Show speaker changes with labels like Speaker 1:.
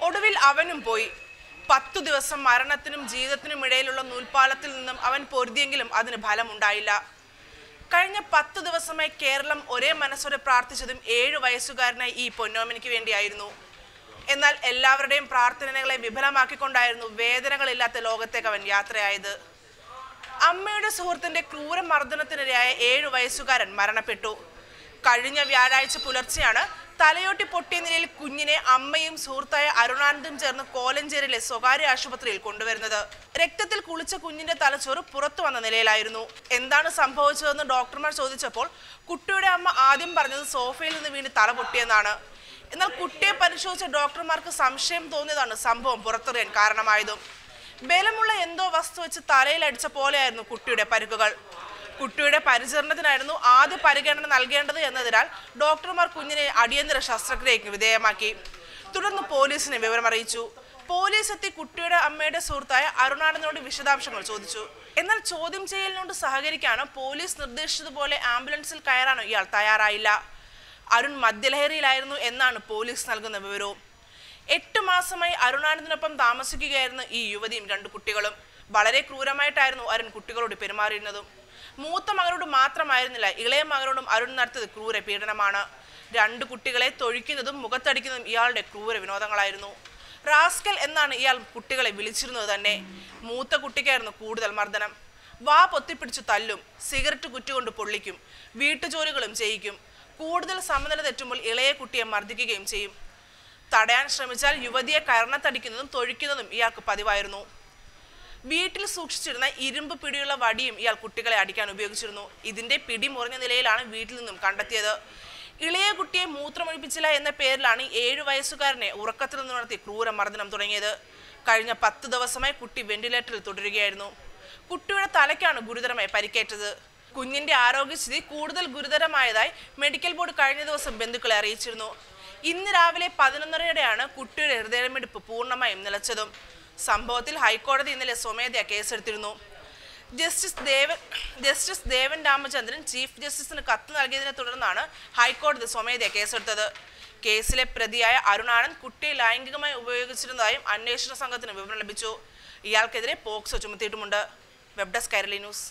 Speaker 1: ഒടുവിൽ അവനും പോയി. പത്തു ദിവസം മരണത്തിനും ജീവിതത്തിനും ഇടയിലുള്ള നൂൽപ്പാലത്തിൽ നിന്നും അവൻ പൊരുതിയെങ്കിലും അതിന് ഫലമുണ്ടായില്ല. കഴിഞ്ഞ പത്ത് ദിവസമായി കേരളം ഒരേ മനസ്സോടെ പ്രാർത്ഥിച്ചതും ഏഴ് വയസ്സുകാരനായി ഈ പൊന്നോമനിക്ക് വേണ്ടിയായിരുന്നു. എന്നാൽ എല്ലാവരുടെയും പ്രാർത്ഥനകളെ വിഫലമാക്കിക്കൊണ്ടായിരുന്നു വേദനകളില്ലാത്ത ലോകത്തേക്ക് അവൻ യാത്രയായത്. അമ്മയുടെ സുഹൃത്തിന്റെ ക്രൂരമർദ്ദനത്തിനിരയായ ഏഴു വയസ്സുകാരൻ മരണപ്പെട്ടു. കഴിഞ്ഞ വ്യാഴാഴ്ച പുലർച്ചെയാണ് തലയോട്ടി പൊട്ടിയ നിലയിൽ കുഞ്ഞിനെ അമ്മയും സുഹൃത്തായ അരുണാനന്ദും ചേർന്ന് കോലഞ്ചേരിയിലെ സ്വകാര്യ ആശുപത്രിയിൽ കൊണ്ടുവരുന്നത്. രക്തത്തിൽ കുളിച്ച കുഞ്ഞിന്റെ തലച്ചോറ് പുറത്തു വന്ന നിലയിലായിരുന്നു. എന്താണ് സംഭവിച്ചതെന്ന് ഡോക്ടർമാർ ചോദിച്ചപ്പോൾ കുട്ടിയുടെ അമ്മ ആദ്യം പറഞ്ഞത് സോഫയിൽ നിന്ന് വീണ് തല പൊട്ടിയെന്നാണ്. എന്നാൽ കുട്ടിയെ പരിശോധിച്ച ഡോക്ടർമാർക്ക് സംശയം തോന്നിയതാണ് സംഭവം പുറത്തെറിയാൻ കാരണമായതും. ബലമുള്ള എന്തോ വസ്തു വെച്ച് തലയിൽ അടിച്ച പോലെയായിരുന്നു കുട്ടിയുടെ പരുക്കുകൾ. കുട്ടിയുടെ പരിചരണത്തിനായിരുന്നു ആദ്യ പരിഗണന നൽകേണ്ടത് എന്നതിനാൽ ഡോക്ടർമാർ കുഞ്ഞിനെ അടിയന്തര ശസ്ത്രക്രിയയ്ക്ക് വിധേയമാക്കി. തുടർന്ന് പോലീസിനെ വിവരമറിയിച്ചു. പോലീസ് എത്തി കുട്ടിയുടെ അമ്മയുടെ സുഹൃത്തായ അരുണാനന്ദനോട് വിശദാംശങ്ങൾ ചോദിച്ചു. എന്നാൽ ചോദ്യം ചെയ്യലിനോട് സഹകരിക്കാനോ പോലീസ് നിർദ്ദേശിച്ചതുപോലെ ആംബുലൻസിൽ കയറാനോ ഇയാൾ തയ്യാറായില്ല. അരുൺ മദ്യലഹരിയിലായിരുന്നു എന്നാണ് പോലീസ് നൽകുന്ന വിവരവും. എട്ട് മാസമായി അരുണാനന്ദിനൊപ്പം താമസിക്കുകയായിരുന്നു ഈ യുവതിയും രണ്ടു കുട്ടികളും. വളരെ ക്രൂരമായിട്ടായിരുന്നു അരുൺ കുട്ടികളോട് പെരുമാറിയിരുന്നതും. മൂത്ത മകനോട് മാത്രമായിരുന്നില്ല ഇളയ മകനോടും അരുൺ നടത്തിയത് ക്രൂര പീഡനമാണ്. രണ്ട് കുട്ടികളെ തൊഴിക്കുന്നതും മുഖത്തടിക്കുന്നതും ഇയാളുടെ ക്രൂര വിനോദങ്ങളായിരുന്നു. റാസ്കൽ എന്നാണ് ഇയാൾ കുട്ടികളെ വിളിച്ചിരുന്നത് തന്നെ. മൂത്ത കുട്ടിക്കായിരുന്നു കൂടുതൽ മർദ്ദനം. വാ പൊത്തിപ്പിടിച്ചു തല്ലും സിഗരറ്റ് കുറ്റുകൊണ്ട് പൊള്ളിക്കും വീട്ടുജോലികളും ചെയ്യിക്കും. കൂടുതൽ സമനില തെറ്റുമ്പോൾ ഇളയ കുട്ടിയെ മർദ്ദിക്കുകയും ചെയ്യും. തടയാൻ ശ്രമിച്ചാൽ യുവതിയെ കരണത്തടിക്കുന്നതും തൊഴിക്കുന്നതും ഇയാൾക്ക് പതിവായിരുന്നു. വീട്ടിൽ സൂക്ഷിച്ചിരുന്ന ഇരുമ്പ് പിടിയുള്ള വടിയും ഇയാൾ കുട്ടികളെ അടിക്കാൻ ഉപയോഗിച്ചിരുന്നു. ഇതിന്റെ പിടി മുറിഞ്ഞ നിലയിലാണ് വീട്ടിൽ നിന്നും കണ്ടെത്തിയത്. ഇളയ കുട്ടിയെ മൂത്രമൊഴിപ്പിച്ചില്ല എന്ന പേരിലാണ് ഏഴു വയസ്സുകാരനെ ഉറക്കത്തിൽ നിന്ന് നടത്തി ക്രൂരമർദ്ദനം തുടങ്ങിയത്. കഴിഞ്ഞ പത്ത് ദിവസമായി കുട്ടി വെന്റിലേറ്ററിൽ തുടരുകയായിരുന്നു. കുട്ടിയുടെ തലയ്ക്കാണ് ഗുരുതരമായി പരിക്കേറ്റത്. കുഞ്ഞിന്റെ ആരോഗ്യസ്ഥിതി കൂടുതൽ ഗുരുതരമായതായി മെഡിക്കൽ ബോർഡ് കഴിഞ്ഞ ദിവസം ബന്ധുക്കളെ അറിയിച്ചിരുന്നു. ഇന്ന് രാവിലെ പതിനൊന്നരയോടെയാണ് കുട്ടിയുടെ ഹൃദയമിടിപ്പ് പൂർണമായും നിലച്ചതും. സംഭവത്തിൽ ഹൈക്കോടതി ഇന്നലെ സ്വമേധയാ കേസെടുത്തിരുന്നു. Justice Devan justice Devan Ramachandran chief ജസ്റ്റിസിന് കത്ത് നൽകിയതിനെ തുടർന്നാണ് ഹൈക്കോടതി സ്വമേധയാ കേസെടുത്തത്. കേസിലെ പ്രതിയായ അരുണാനന്ദ് കുട്ടിയെ ലൈംഗികമായി ഉപയോഗിച്ചിരുന്നതായും അന്വേഷണ സംഘത്തിന് വിവരം ലഭിച്ചു. ഇയാൾക്കെതിരെ POCSO ചുമത്തിയിട്ടുമുണ്ട്. Web desk Kairali news.